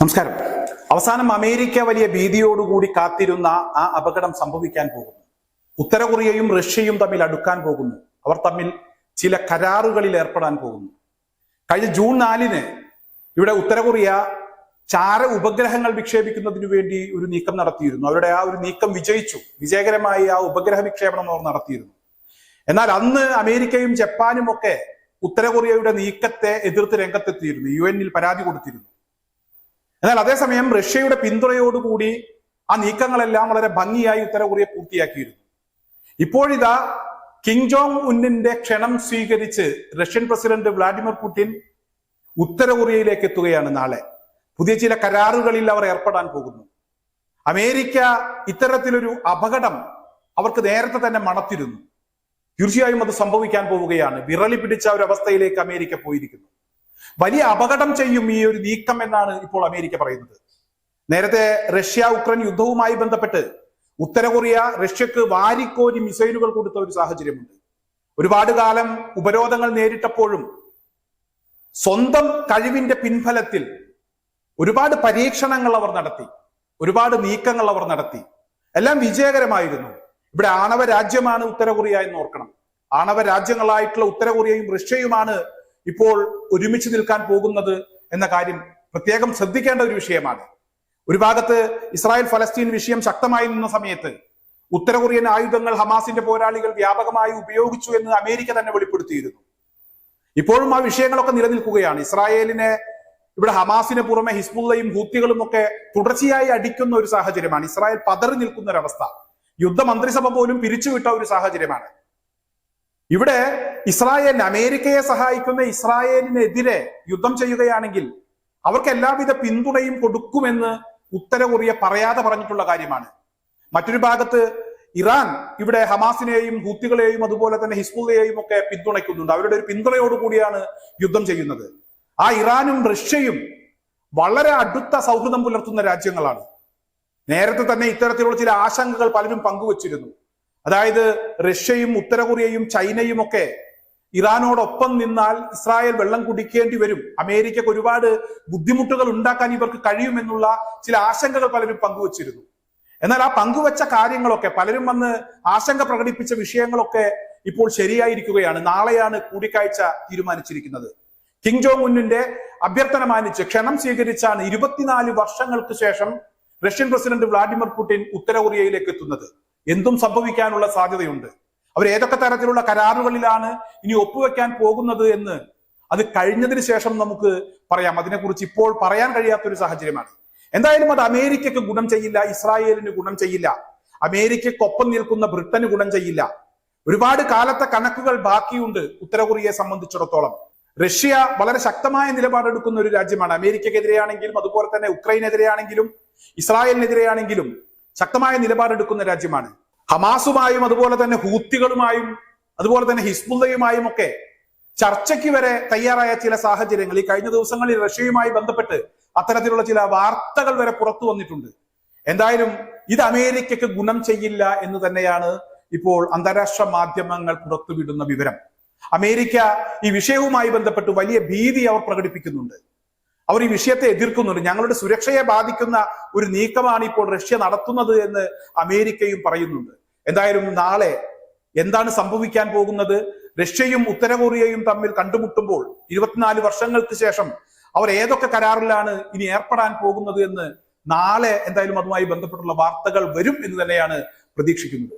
നമസ്കാരം. അവസാനം അമേരിക്ക വലിയ ഭീതിയോടുകൂടി കാത്തിരുന്ന ആ അപകടം സംഭവിക്കാൻ പോകുന്നു. ഉത്തര കൊറിയയും റഷ്യയും തമ്മിൽ അടുക്കാൻ പോകുന്നു. അവർ തമ്മിൽ ചില കരാറുകളിൽ ഏർപ്പെടാൻ പോകുന്നു. കഴിഞ്ഞ ജൂൺ നാലിന് ഇവിടെ ഉത്തര കൊറിയ ചാര ഉപഗ്രഹങ്ങൾ വിക്ഷേപിക്കുന്നതിനു വേണ്ടി ഒരു നീക്കം നടത്തിയിരുന്നു. അവരുടെ ആ ഒരു നീക്കം വിജയിച്ചു. വിജയകരമായി ആ ഉപഗ്രഹ വിക്ഷേപണം അവർ നടത്തിയിരുന്നു. എന്നാൽ അന്ന് അമേരിക്കയും ജപ്പാനും ഒക്കെ ഉത്തര കൊറിയയുടെ നീക്കത്തെ എതിർത്ത് രംഗത്തെത്തിയിരുന്നു. യു എന്നിൽ പരാതി കൊടുത്തിരുന്നു. എന്നാൽ അതേസമയം റഷ്യയുടെ പിന്തുണയോടുകൂടി ആ നീക്കങ്ങളെല്ലാം വളരെ ഭംഗിയായി ഉത്തര കൊറിയ പൂർത്തിയാക്കിയിരുന്നു. ഇപ്പോഴിതാ കിങ് ജോങ് ഉന്നിന്റെ ക്ഷണം സ്വീകരിച്ച് റഷ്യൻ പ്രസിഡന്റ് വ്ളാഡിമിർ പുടിൻ ഉത്തര കൊറിയയിലേക്ക് എത്തുകയാണ് നാളെ. പുതിയ ചില കരാറുകളിൽ അവർ ഏർപ്പെടാൻ പോകുന്നു. അമേരിക്ക ഇത്തരത്തിലൊരു അപകടം അവർക്ക് നേരത്തെ തന്നെ മണത്തിരുന്നു. തീർച്ചയായും അത് സംഭവിക്കാൻ പോവുകയാണ്. വിറളി പിടിച്ച ഒരു അവസ്ഥയിലേക്ക് അമേരിക്ക പോയിരിക്കുന്നു. വലിയ അപകടം ചെയ്യും ഈ ഒരു നീക്കം എന്നാണ് ഇപ്പോൾ അമേരിക്ക പറയുന്നത്. നേരത്തെ റഷ്യ ഉക്രൈൻ യുദ്ധവുമായി ബന്ധപ്പെട്ട് ഉത്തര കൊറിയ റഷ്യക്ക് വാരിക്കോരി മിസൈലുകൾ കൊടുത്ത ഒരു സാഹചര്യമുണ്ട്. ഒരുപാട് കാലം ഉപരോധങ്ങൾ നേരിട്ടപ്പോഴും സ്വന്തം കഴിവിന്റെ പിൻഫലത്തിൽ ഒരുപാട് പരീക്ഷണങ്ങൾ അവർ നടത്തി ഒരുപാട് നീക്കങ്ങൾ അവർ നടത്തി. എല്ലാം വിജയകരമായിരുന്നു. ഇവിടെ ആണവ രാജ്യമാണ് ഉത്തര കൊറിയ എന്ന് ഓർക്കണം. ആണവ രാജ്യങ്ങളായിട്ടുള്ള ഉത്തര കൊറിയയും റഷ്യയുമാണ് ഇപ്പോൾ ഒരുമിച്ച് നിൽക്കാൻ പോകുന്നത് എന്ന കാര്യം പ്രത്യേകം ശ്രദ്ധിക്കേണ്ട ഒരു വിഷയമാണ്. ഒരു ഭാഗത്ത് ഇസ്രായേൽ ഫലസ്തീൻ വിഷയം ശക്തമായി നിന്ന സമയത്ത് ഉത്തര കൊറിയൻ ആയുധങ്ങൾ ഹമാസിന്റെ പോരാളികൾ വ്യാപകമായി ഉപയോഗിച്ചു എന്ന് അമേരിക്ക തന്നെ വെളിപ്പെടുത്തിയിരുന്നു. ഇപ്പോഴും ആ വിഷയങ്ങളൊക്കെ നിലനിൽക്കുകയാണ്. ഇസ്രായേലിനെ ഇവിടെ ഹമാസിന് പുറമെ ഹിസ്ബുള്ളയും ഹൂത്തികളും ഒക്കെ തുടർച്ചയായി അടിക്കുന്ന ഒരു സാഹചര്യമാണ്. ഇസ്രായേൽ പതറി നിൽക്കുന്ന ഒരവസ്ഥ യുദ്ധ മന്ത്രിസഭ പോലും പിരിച്ചുവിട്ട ഒരു സാഹചര്യമാണ്. ഇവിടെ ഇസ്രായേൽ അമേരിക്കയെ സഹായിക്കുന്ന ഇസ്രായേലിനെതിരെ യുദ്ധം ചെയ്യുകയാണെങ്കിൽ അവർക്ക് എല്ലാവിധ പിന്തുണയും കൊടുക്കുമെന്ന് ഉത്തര കൊറിയ പറയാതെ പറഞ്ഞിട്ടുള്ള കാര്യമാണ്. മറ്റൊരു ഭാഗത്ത് ഇറാൻ ഇവിടെ ഹമാസിനെയും ഹൂത്തികളെയും അതുപോലെ തന്നെ ഹിസ്ബുള്ളയെയും ഒക്കെ പിന്തുണയ്ക്കുന്നുണ്ട്. അവരുടെ ഒരു പിന്തുണയോടുകൂടിയാണ് യുദ്ധം ചെയ്യുന്നത്. ആ ഇറാനും റഷ്യയും വളരെ അടുത്ത സൗഹൃദം പുലർത്തുന്ന രാജ്യങ്ങളാണ്. നേരത്തെ തന്നെ ഇത്തരത്തിലുള്ള ചില ആശങ്കകൾ പലരും പങ്കുവച്ചിരുന്നു. അതായത് റഷ്യയും ഉത്തര കൊറിയയും ചൈനയും ഒക്കെ ഇറാനോടൊപ്പം നിന്നാൽ ഇസ്രായേൽ വെള്ളം കുടിക്കേണ്ടി വരും. അമേരിക്കക്ക് ഒരുപാട് ബുദ്ധിമുട്ടുകൾ ഉണ്ടാക്കാൻ ഇവർക്ക് കഴിയുമെന്നുള്ള ചില ആശങ്കകൾ പലരും പങ്കുവച്ചിരുന്നു. എന്നാൽ ആ പങ്കുവച്ച കാര്യങ്ങളൊക്കെ പലരും വന്ന് ആശങ്ക പ്രകടിപ്പിച്ച വിഷയങ്ങളൊക്കെ ഇപ്പോൾ ശരിയായിരിക്കുകയാണ്. നാളെയാണ് കൂടിക്കാഴ്ച തീരുമാനിച്ചിരിക്കുന്നത്. കിങ് ജോങ് ഉന്നിന്റെ അഭ്യർത്ഥന മാനിച്ച് ക്ഷണം സ്വീകരിച്ചാണ് ഇരുപത്തിനാല് വർഷങ്ങൾക്ക് ശേഷം റഷ്യൻ പ്രസിഡന്റ് വ്ളാഡിമിർ പുടിൻ ഉത്തര കൊറിയയിലേക്ക് എത്തുന്നത്. എന്തും സംഭവിക്കാനുള്ള സാധ്യതയുണ്ട്. അവർ ഏതൊക്കെ തരത്തിലുള്ള കരാറുകളിലാണ് ഇനി ഒപ്പുവെക്കാൻ പോകുന്നത് എന്ന് അത് കഴിഞ്ഞതിന് ശേഷം നമുക്ക് പറയാം. അതിനെക്കുറിച്ച് ഇപ്പോൾ പറയാൻ കഴിയാത്തൊരു സാഹചര്യമാണ്. എന്തായാലും അത് അമേരിക്കക്ക് ഗുണം ചെയ്യില്ല ഇസ്രായേലിന് ഗുണം ചെയ്യില്ല. അമേരിക്കക്കൊപ്പം നിൽക്കുന്ന ബ്രിട്ടന് ഗുണം ചെയ്യില്ല. ഒരുപാട് കാലത്തെ കണക്കുകൾ ബാക്കിയുണ്ട് ഉത്തര കൊറിയയെ സംബന്ധിച്ചിടത്തോളം. റഷ്യ വളരെ ശക്തമായ നിലപാടെടുക്കുന്ന ഒരു രാജ്യമാണ്. അമേരിക്കക്കെതിരെയാണെങ്കിലും അതുപോലെ തന്നെ ഉക്രൈനെതിരെയാണെങ്കിലും ഇസ്രായേലിനെതിരെയാണെങ്കിലും ശക്തമായ നിലപാടെടുക്കുന്ന രാജ്യമാണ്. ഹമാസുമായും അതുപോലെ തന്നെ ഹൂത്തികളുമായും അതുപോലെ തന്നെ ഹിസ്ബുള്ളയുമായും ഒക്കെ ചർച്ചയ്ക്ക് വരെ തയ്യാറായ ചില സാഹചര്യങ്ങൾ. ഈ കഴിഞ്ഞ ദിവസങ്ങളിൽ റഷ്യയുമായി ബന്ധപ്പെട്ട് അത്തരത്തിലുള്ള ചില വാർത്തകൾ വരെ പുറത്തു വന്നിട്ടുണ്ട്. എന്തായാലും ഇത് അമേരിക്കയ്ക്ക് ഗുണം ചെയ്യില്ല എന്ന് തന്നെയാണ് ഇപ്പോൾ അന്താരാഷ്ട്ര മാധ്യമങ്ങൾ പുറത്തുവിടുന്ന വിവരം. അമേരിക്ക ഈ വിഷയവുമായി ബന്ധപ്പെട്ട് വലിയ ഭീതി അവർ പ്രകടിപ്പിക്കുന്നുണ്ട്. അവർ ഈ വിഷയത്തെ എതിർക്കുന്നുണ്ട്. ഞങ്ങളുടെ സുരക്ഷയെ ബാധിക്കുന്ന ഒരു നീക്കമാണ് ഇപ്പോൾ റഷ്യ നടത്തുന്നത് എന്ന് അമേരിക്കയും പറയുന്നുണ്ട്. എന്തായാലും നാളെ എന്താണ് സംഭവിക്കാൻ പോകുന്നത്? റഷ്യയും ഉത്തര കൊറിയയും തമ്മിൽ കണ്ടുമുട്ടുമ്പോൾ ഇരുപത്തിനാല് വർഷങ്ങൾക്ക് ശേഷം അവർ ഏതൊക്കെ കരാറിലാണ് ഇനി ഏർപ്പെടാൻ പോകുന്നത് എന്ന് നാളെ എന്തായാലും അതുമായി ബന്ധപ്പെട്ടുള്ള വാർത്തകൾ വരും എന്ന് തന്നെയാണ് പ്രതീക്ഷിക്കുന്നത്.